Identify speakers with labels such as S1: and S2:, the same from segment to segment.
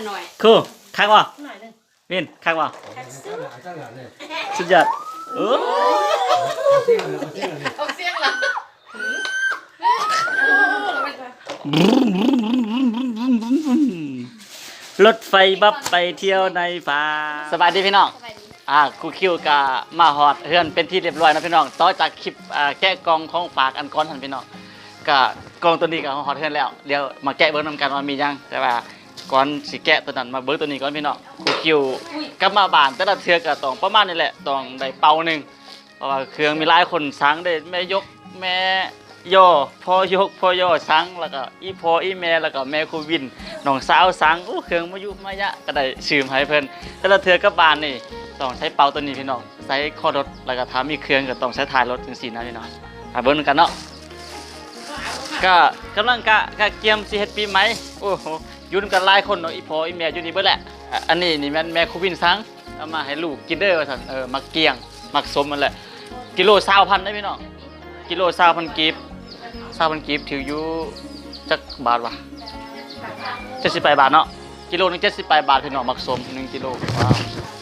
S1: นหน่อย
S2: ครูคักวะ
S1: หน่อยหนึง
S2: วินคักวะ
S1: คักซื้อ
S2: สุดยอดโอ้
S1: เอาเสียงเหรอ
S2: รถไฟบับไปเที่ยวในฟ้าสบายดีพี่น้อง
S1: สบายดี
S2: อ่าครูคิวกะมาฮอดเฮือนเป็นที่เรียบร้อยนะพี่น้องต่อจากคลิปอ่าแกะกล่องของฝากอันก้อนทันพี่น้องกะกล่องตัวนี้ก็ฮอดเฮือนแล้วเดี๋ยวมาแกะเบิ้งนำกันว่ามียังแต่ว่า ก่อนสิแกะตัวนั้นมาเบิ้งตัวนี้ก่อนพี่น้องครูคิวกลับมาบานแต่ละเทือก็ต้องประมาณนี้แหละตองได้เป่าหนึ่งเพราะว่าเครื่องมีหลายคนสังได้แม่ยกแม่ย่อพ่อยกพ่อย่อสังแล้วก็อีพ่ออีแม่แล้วก็แม่ครูวินน้องสาวสังอู้เครื่องมายุมายะก็ได้ชื่อมให้เพิ่นแต่ละเทือกลับบานนี่ต้องใช้เป่าตัวนี้พี่น้องใช้ข้อรถแล้วก็ถ้ามีเครื่องก็ต้องใช้ท้ายรถถึงสี่นะพี่น้องอะเบิ้งกันเนาะก็กำลังกะกะเกียมสิเฮ็ดปีไหมโอ้โห อยุ่นกันหลายคนเนาะอีพออีแม่อยู่นี่เบิดแหละอะอันนี้นี่แม่นแม่ครูวินซังเอามาให้ลูกกินเด้อว่าซั่นเออมักเกียงมักสมมันแหละ กิโล20,000ได้พี่น้องกิโล20,000กีบ20,000กีบถืออยู่จักบาทวะ78บาทเนาะกิโลหนึง78บาทพี่น้องมักสม1กิโลว้าว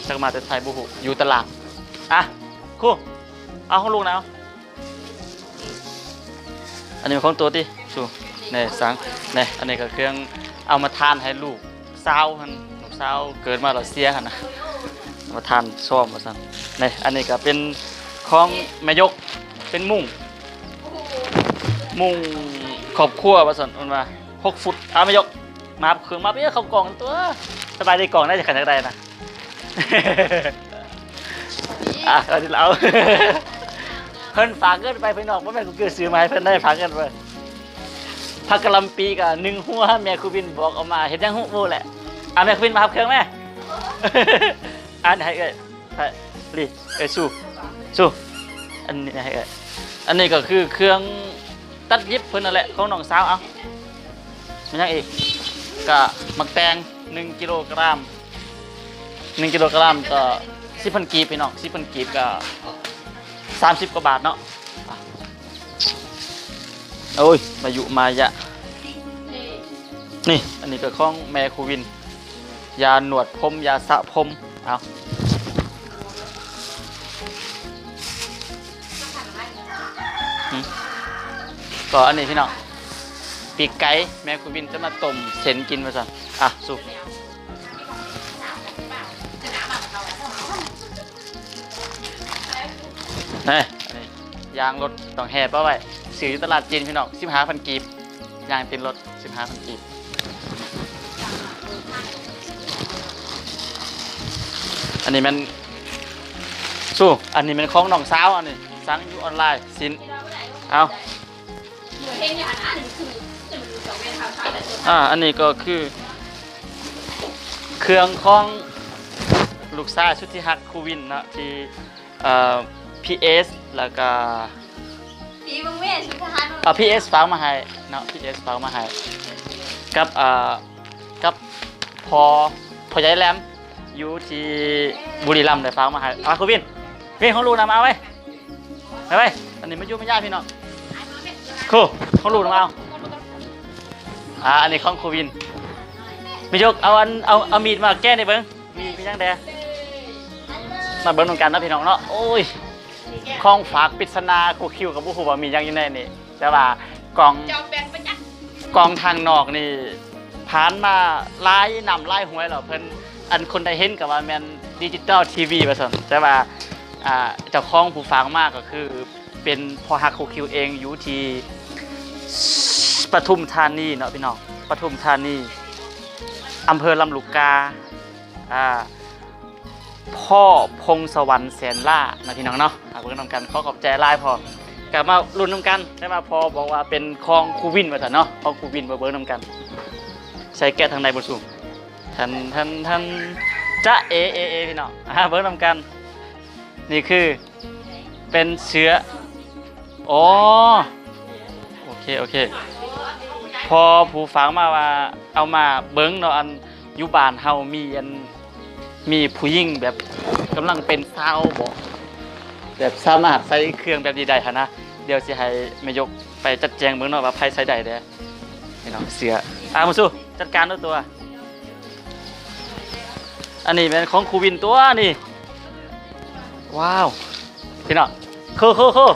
S2: จักมาแต่ไทยบุหุอยู่ตลาดอะครูเอาของลูกนะเอา อันนี้เป็นของตัวที่ชูนี่สังนี่อันนี้ก็เครื่อง เอามาทานให้ลูกสาวหันลูกสาวเกิดมาเราเสียหันนะเอามาทานซ้อมมาสั่นนี่อันนี้ก็เป็นของแม่ยกเป็นมุ้งมุ้งขอบครัวมาสั่นมันมาหกฟุตเอาแม่ยกมาเครื่องมาเปี้ยเขากล่องตัวสบายดีกล่องได้จากขนาดใดนะอะเอาที่เราเพิ่นฝากเงินไปเพิ่นออกว่าแม่กูเกิดซื้อมาให้เพิ่นได้ฝากเงินไป พักกะหลำปีกับหนึ่งหัวแม่ครูบินบอกเอามาเห็นยังหูบูแหละอะแม่ครูบินมาครับเครื่องแม่อันให้เอ้ยให้รีเอ้ยสู้สู้อันนี้ให้เอ้ยอันนี้ก็คือเครื่องตัดเย็บเพิ่นนั่นแหละของน้องสาวเอามันยังอีกก็มักแตงหนึ่งกิโลกรัมหนึ่งกิโลกรัมก็สิบพันกีบพี่น้องสิบพันกีบก็สามสิบกว่าบาทเนาะ โอ้ยมายุมายะ นี่ อันนี้ก็ของแม่ครูวิน ยาหนวดผมยาสระผมเอาก็อันนี้พี่น้องปีกไก่แม่ครูวินจะมาต้มเส้นกินมาสั่นอะสุกนี่ยางรถต้องแห่ป้าไว้ ซื้ออยู่ตลาดจีนพี่น้องสิบห้าพันกีบยางตินรถสิบห้าพันกีบอันนี้มันสู้อันนี้มันของน้องสาวอันนี้สั่งอยู่ออนไลน์สินเอา
S1: อันอ่าอัน
S2: นี้ก็คือ เครื่องของลูกชายชุดที่ฮักคูวินนะที่เอ่อ PS แล้วก็ อาพีเอสฝากมาให้เนาะพีเอสฝากมาให้กับเอ่อกับพอพอใหญ่แหลมอยู่ที่บุรีรัมย์ได้ฝากมาให้อะคุณวินวินของลูกนำเอาไว้ไปไว้อันนี้ไม่ยุ่งไม่ยากพี่น้องครูของลูกนำเอาอ่าอันนี้ของครูวินม่ยกเอาอันเอาเอามีดมาแก้ในเบิ้งมีมียังแดมาเบิ้งตรงกันนะพี่น้องเนาะโอ้ย ของฝากปริศนากูคิวกับผู้หูว่ามีหยังอยู่ในนี่ แต่ว่ากล่อง
S1: จอมแบนประยักษ์
S2: กล่องทางนอกนี่ผ่านมาไล่นำไล่หวยเหรอเพิ่นอันคนได้เห็นกับว่าแมนดิจิตอลทีวีว่าซั่นแต่ว่าอ่าเจ้าของผู้ฝากมากก็คือ เป็นพอฮักคูคิวเองอยู่ที่ปทุมธานีเนาะพี่น้องปทุมธานีอำเภอลำลูกกาอ่า พ่อพงสวรรค์แสนล่านะพี่น้องเนาะเอาเพื่อนนำกันขอขอบใจไล่พอกลับมารุ่นนำกันได้มาพอบอกว่าเป็นคลองคูวินมาแต่เนาะคลองคูวินมาเบิร์น้ำกัน ใช้แก้ทางใดบนสูงทันทันทันจะเอเอเอพี่น้องอ่าเบิร์น้ำกัน นี่คือเป็นเชื้ออ๋อโอเคโอเค พอผู้ฟังมาว่าเอามาเบิ้งเนาะอันยุบานเฮามีอัน มีผู้หญิงแบบกำลังเป็นสาวบอกแบบสามารถใช้เครื่องแบบนี้ได้ฮะนะ เดี๋ยวสิให้แม่ยกไปจัดแจงเบิ่งน่อยว่าไผใช้ได้เด้อนี่เนาะเสืออะมาสู้จัดการด้วยตัว อันนี้เป็นของครูวินตัวนี่ ว้าวพี่น้องโคู่คู่คู่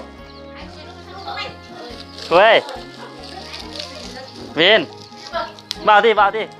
S2: เว้ยวินมาดิมาดิคู่
S1: ไปเที่ยวนะ
S2: ครูวินอ้าวเ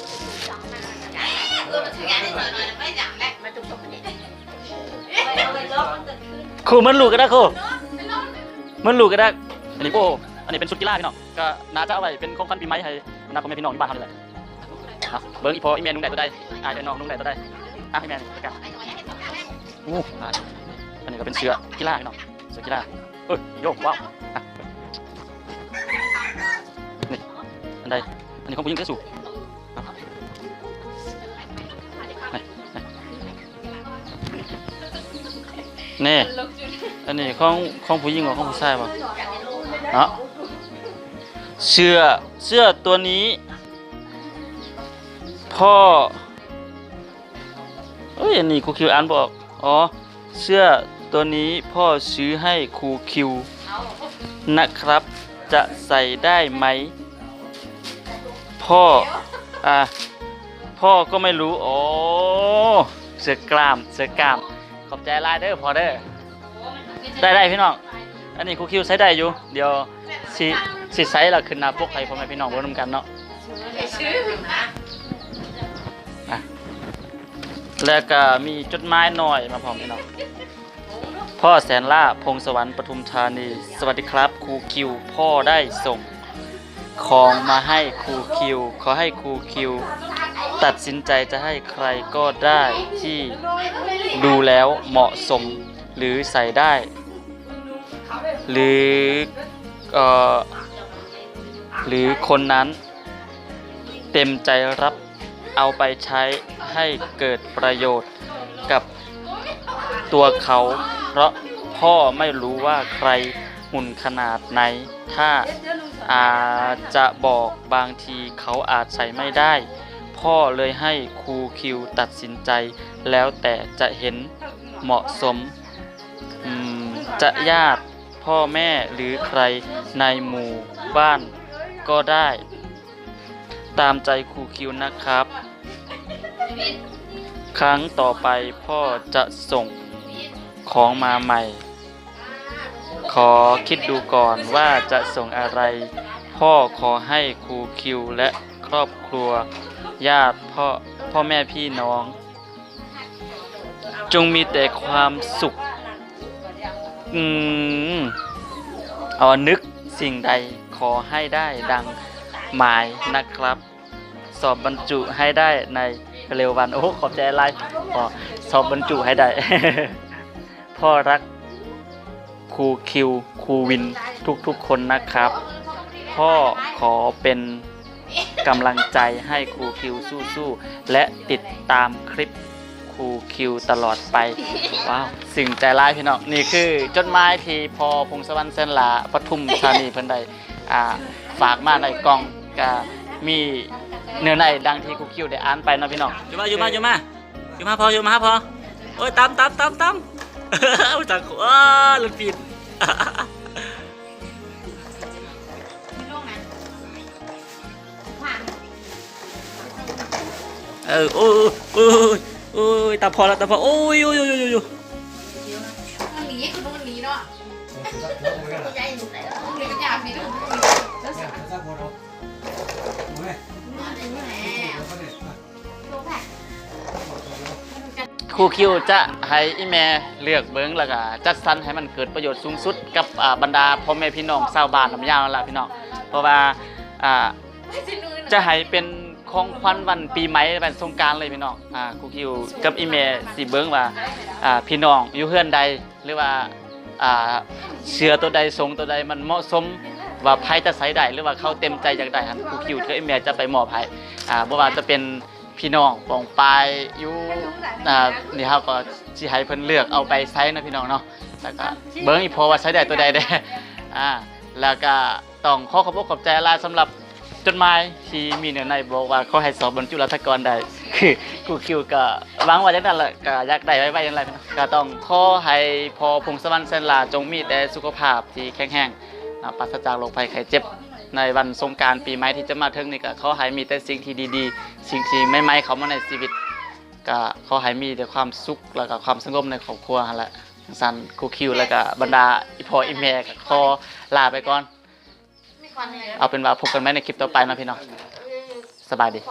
S2: ครูวินคู่คู่คู่ครูมันลูกก็ได้ครูมันลูกก็ได้ อันนี้โอ้อันนี้เป็นชุดกีฬาพี่น้องก็น่าจะเอาไว้เป็นของขวัญปีใหม่ให้นาพ่อแม่พี่น้องที่บ้านทำนี่แหละเอาเบิ้งอีพออีเมลนุ่งใดตัวใดอ่าเดี๋ยวน้องนุ่งใดตัวใดอะอีเมลนี่ประกาศอู้ออันนี้ก็เป็นเสื้อกีฬาพี่น้องเสื้อกีฬาเอ้ยโยกว้าวอะนี่อันใดอันนี้ของผู้หญิงก็สูเอานี่นี่ อันนี้ของของผู้หญิงกับของผู้ชายป่ะเนาะเสื้อเสื้อตัวนี้ พ่อเอ้ยอันนี้ครูคิวอ่านบอกอ๋อเสื้อตัวนี้พ่อซื้อให้ครูคิวนะครับ จะใส่ได้ไหม พ่ออะพ่อก็ไม่รู้ อ๋อ เสื้อกล้าม เสื้อกล้าม ขอบใจลายเด้อพอเด้อ ได้ได้พี่น้อง อันนี้ครูคิวใช้ได้อยู่ เดี๋ยวสิสิไซส์เราขึ้นหน้าปกให้พ่อแม่พี่น้องเบิ่งนำกันเนาะอะแล้วก็มีจดหมายหน่อยมาพร้อมพี่น้องพ่อแสนล่าพงสวรรค์ปทุมธานี สวัสดีครับครูคิว พ่อได้ส่งของมาให้ครูคิว ขอให้ครูคิว ตัดสินใจจะให้ใครก็ได้ที่ดูแล้วเหมาะสมหรือใส่ได้ หรืออหรือคนนั้น เต็มใจรับเอาไปใช้ให้เกิดประโยชน์กับตัวเขา เพราะพ่อไม่รู้ว่าใครหุ่นขนาดไหน ถ้าอาจจะบอกบางทีเขาอาจใส่ไม่ได้ พ่อเลยให้ครูคิวตัดสินใจ แล้วแต่จะเห็นเหมาะสมมจะญาติ พ่อแม่หรือใครในหมู่บ้านก็ได้ ตามใจครูคิวนะครับ ครั้งต่อไปพ่อจะส่งของมาใหม่ ขอคิดดูก่อนว่าจะส่งอะไร พ่อขอให้ครูคิวและครอบครัว ญาติพ่อพ่อแม่พี่น้อง จงมีแต่ความสุข อืมเอานึกสิ่งใดขอให้ได้ดังหมายนะครับ สอบบรรจุให้ได้ในเร็ววัน โอ้ขอบใจอะไรขอสอบบรรจุให้ได้ พ่อรักครูคิวครูวินทุกๆคนนะครับ พ่อขอเป็นกำลังใจให้ครูคิวสู้ๆและติดตามคลิป ครูคิวตลอดไป ว้าว สิ่งใจร้ายพี่น้อง นี่คือจดหมายที่พอพงศวรรณเส้นลาปทุมธานีเพิ่นได้อ่าฝากมาในกล่องก็มีเนื้อในดังที่ครูคิวได้อ่านไปเนาะพี่น้องอยู่มาอยู่มาอยู่มาอยู่มาพออยู่มาพอโอ้ยตามตามตามตามเอาจากว้าลุนปิดเออโอ้ยโอ้ย โอ้ยตาพอแล้วตาพอโอ้ยโอ้ยโอ้ยโอ้ยโอ้ย
S1: มันหนีมันหนีเนาะใจหนูไหนแล้วหนีกันยากหนีกันแล้วสิ
S2: ครูคิวจะให้อีแม่เลือกเบิ้งแล้วก็จัดสรรให้มันเกิดประโยชน์สูงสุดกับอ่าบรรดาพ่อแม่พี่น้องชาวบ้านลำยาวนั่นแหละพี่น้องเพราะว่าอ่าจะให้เป็น ของขวัญวันปีใหม่วันสงกรารเลยพี่น้องอ่าครูคิวกับอีแม่สิเบิ้งว่าอ่าพี่น้องอยู่เฮือนใดหรือว่าอ่าเสือตัวใดทรงตัวใดมันเหมาะสมว่าไผจะใส่ได้หรือว่าเขาเต็มใจอยากได้หันครูคิวกับอีแม่จะไปมอบให้อ่าบ่ว่าจะเป็นพี่น้องปองปายอยู่อ่านี่ครับก็สิให้เพิ่นเลือกเอาไปใช้นะพี่น้องเนาะแล้วก็เบิ่งอีพอว่าใช้ได้ตัวใดได้อ่าแล้วก็ต้องขอขอบอกขอบใจหลายสำหรับ จดหมายที่มีเนื้อในบอกว่าเขาให้สอบบรรจุรัฐกรได้คือกูคิวก็หวังว่าจังนั้นแหละก็อยากได้ไว้ไว้จังไรพี่น้องก็ต้องขอให้พอพงศวรรณเซนลาจงมีแต่สุขภาพที่แข็งแรงนะปราศจากโรคภัยไข้เจ็บในวันสงการปีใหม่ที่จะมาถึงนี่ก็ขอให้มีแต่สิ่งที่ดีๆ สิ่งที่ใหม่ๆเขามาในชีวิต ก็ขอให้มีแต่ความสุขแล้วก็ความสงบในครอบครัวแหละจันครูคิวแล้วก็บรรดาอีพออีแม่ก็ขอลาไปก่อน
S1: เอา
S2: เป็นว่าพบกันไหมในคลิปต่อไปนะพี่น้องสบายดี